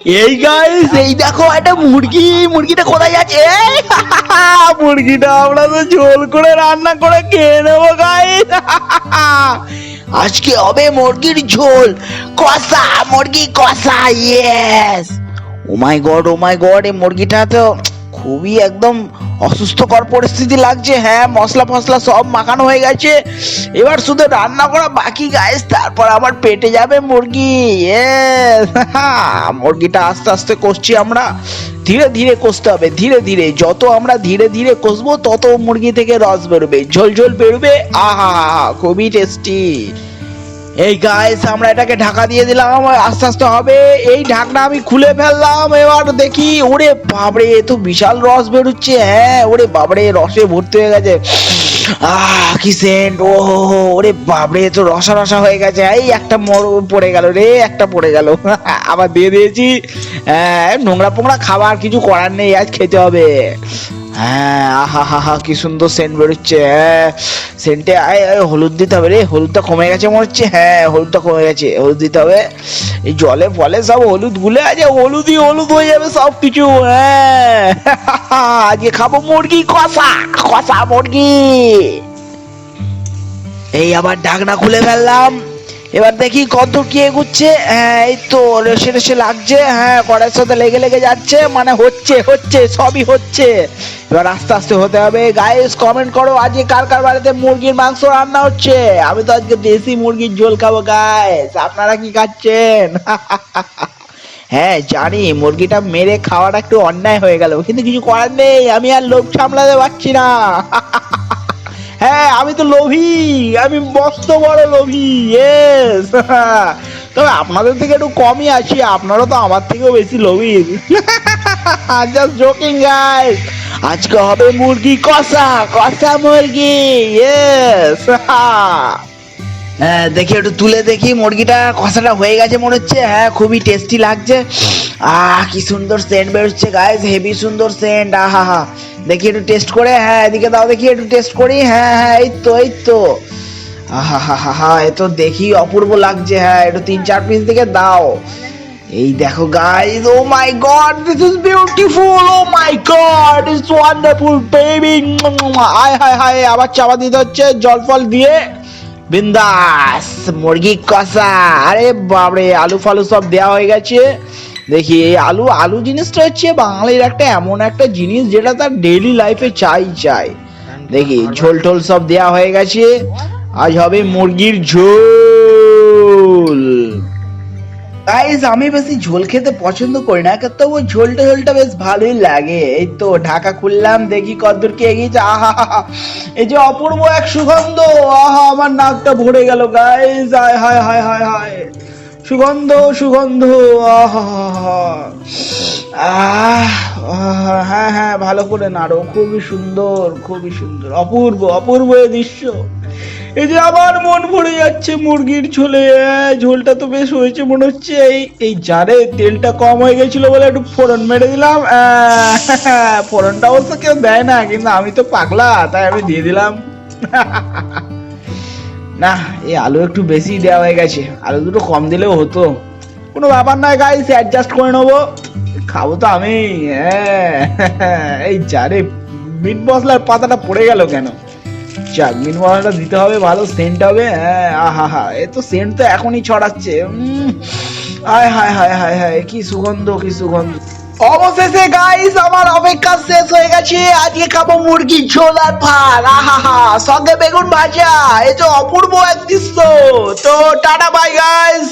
এই গাইস এই দেখো একটা মুরগি। মুরগিটা কোথায় যাচ্ছে মুরগিটা আমরা তো ঝোল করে রান্না করে খেয়ে নেব গাইস আজকে হবে মুরগির ঝোল। কষা, মুরগি কষা yes oh my god oh my god এই মুরগিটা তো খুবই একদম অসুস্থকর পরিস্থিতি লাগছে। হ্যাঁ মশলা ফসলা সব মাখানো হয়ে গেছে। এবার শুধু রান্না করা বাকি গাইস তারপর আবার পেটে যাবে মুরগি! মুরগিটা আস্তে আস্তে কষছি আমরা। ধীরে ধীরে কষতে হবে, ধীরে ধীরে। যত আমরা ধীরে ধীরে কষবো, তত মুরগি থেকে রস বেরোবে, ঝোল ঝোল বেরোবে। আহা, খুবই টেস্টি এই গাইস আমরা এটাকে ঢাকা দিয়ে দিলাম, আস্তে আস্তে হবে। এই ঢাকনা আমি খুলে ফেললাম, এবার দেখি, ওরে বাবরে তো বিশাল রস বেরোচ্ছে হ্যাঁ ওরে বাবরে রসে ভর্তি হয়ে গেছে। আহ, কি সেন্ট ও ওরে বাবরে তো রসা রসা হয়ে গেছে। এই একটা মর পড়ে গেল রে, একটা পড়ে গেল। আবার দিয়ে দিয়েছি। হ্যাঁ নোংরা পোংরা খাবার কিছু করার নেই, আজ খেতে হবে। হ্যাঁ আহা, হা হা, কি সুন্দর সেন্ট বেরোচ্ছে হ্যাঁ। সেন্টে আয় হলুদ দিতে হবে রে, হলুদটা কমে গেছে মনে হচ্ছে হ্যাঁ হলুদটা কমে গেছে, হলুদ দিতে হবে। এই জলে ফলে সব হলুদ গুলে আছে, হলুদই হলুদ হয়ে যাবে সব কিছু হ্যাঁ। আজকে খাব মুরগি, কষা কষা মুরগি। এই আবার ঢাকনা খুলে ফেললাম। এবার দেখি কত কি এগুচ্ছে। হ্যাঁ এই তো রেসে রেসে লাগছে। হ্যাঁ কড়াইয়ের সাথে লেগে লেগে যাচ্ছে। মানে হচ্ছে হচ্ছে, সবই হচ্ছে। এবার আস্তে আস্তে হতে হবে। গাইস কমেন্ট করো, আজকে কার কার বাড়িতে মুরগির মাংস রান্না হচ্ছে? আমি তো আজকে দেশি মুরগির ঝোল খাব গাইস আপনারা কি খাচ্ছেন? হ্যাঁ জানি, মুরগিটা মেরে খাওয়াটা একটু অন্যায় হয়ে গেল। কিন্তু কিছু করার নেই, আমি আর লোভ সামলাতে পারছি না। আমি তো লোভী, আমি মস্ত বড় লোভী ইয়েস তবে আপনাদের থেকে একটু কমই আছি, আপনারা তো আমার থেকেও বেশি লোভী। জাস্ট জোকিং গাইস আজকে হবে মুরগি কষা কষা মুরগি ইয়েস হ্যাঁ দেখি একটু তুলে দেখি মুরগিটা, কষাটা হয়ে গেছে মনে হচ্ছে। হ্যাঁ খুবই টেস্টি লাগছে। আহ, কি সুন্দর সেন্ট বেরোচ্ছে গাইস হেভি সুন্দর সেন্ট আহা হা দেখি একটু টেস্ট করে হ্যাঁ এদিকে দাও, দেখি একটু টেস্ট করি হ্যাঁ হ্যাঁ এই তো এই তো। আহা, হা হা হা, এ তো দেখি অপূর্ব লাগছে হ্যাঁ একটু তিন চার পিস দিকে দাও। এই দেখো guys oh my god this is beautiful oh my god it's wonderful baby hi hi hi আবার চাপা দিতে হচ্ছে, জল ফল দিয়ে। বিন্দাস মুরগি কষা, আরে বাবরে আলু ফালু সব দেওয়া হয়ে গেছে। দেখি, এই আলু আলু জিনিসটা হচ্ছে বাঙালির একটা এমন একটা জিনিস যেটা তার ডেইলি লাইফে চাই চাই। দেখি, ঝোল টোল সব দেওয়া হয়ে গেছে। আজ হবে মুরগির ঝোল। গাইস আমি বেশি ঝোল খেতে পছন্দ করি না ওই ঝোলটা ঝোলটা বেশ ভালোই লাগে। এই তো, ঢাকা খুললাম, দেখি কতদূর কে এগিয়েছে। আহা। এই যে অপূর্ব এক সুগন্ধ। আহা, আমার নাকটা ভরে গেল গাইস আয়, হায় হায় হায় হায়। সুগন্ধ সুগন্ধ, আহা হ্যাঁ হ্যাঁ ভালো করে নাড়ো। খুবই সুন্দর খুবই সুন্দর। অপূর্ব অপূর্ব এই দৃশ্য। এই যে আমার মন ভরে যাচ্ছে মুরগির ঝোলে। ঝোলটা তো বেশ হয়েছে মনে হচ্ছে। এই এই জারে তেলটা কম হয়ে গেছিল বলে একটু ফোড়ন মেরে দিলাম। ফোড়নটা অবশ্য কেউ দেয় না, কিন্তু আমি তো পাগলা, তাই আমি দিয়ে দিলাম। না, এই আলু একটু বেশি দেওয়া হয়ে গেছে। আলু দুটো কম দিলেও হতো। কোনো ব্যাপার নয় গাইস অ্যাডজাস্ট করে নেব। খাব তো আমি হ্যাঁ। এই জারে মিট মশলার পাতাটা পড়ে গেল কেন? যাক মিট মশলাটা দিতে হবে, ভালো সেন্ট হবে হ্যাঁ আহা, হা। এ তো সেন্ট তো এখনই ছড়াচ্ছে আয় হায় হায় হায় হায়, কি সুগন্ধ কি সুগন্ধ। অবশেষে গাইস আমার অপেক্ষা শেষ হয়ে গেছে। আজকে খাব মুরগি ঝোল আর ভাত। আহাহা, সঙ্গে বেগুন ভাজা। এই তো অপূর্ব এক দৃশ্য। তো টাটা বাই গাইস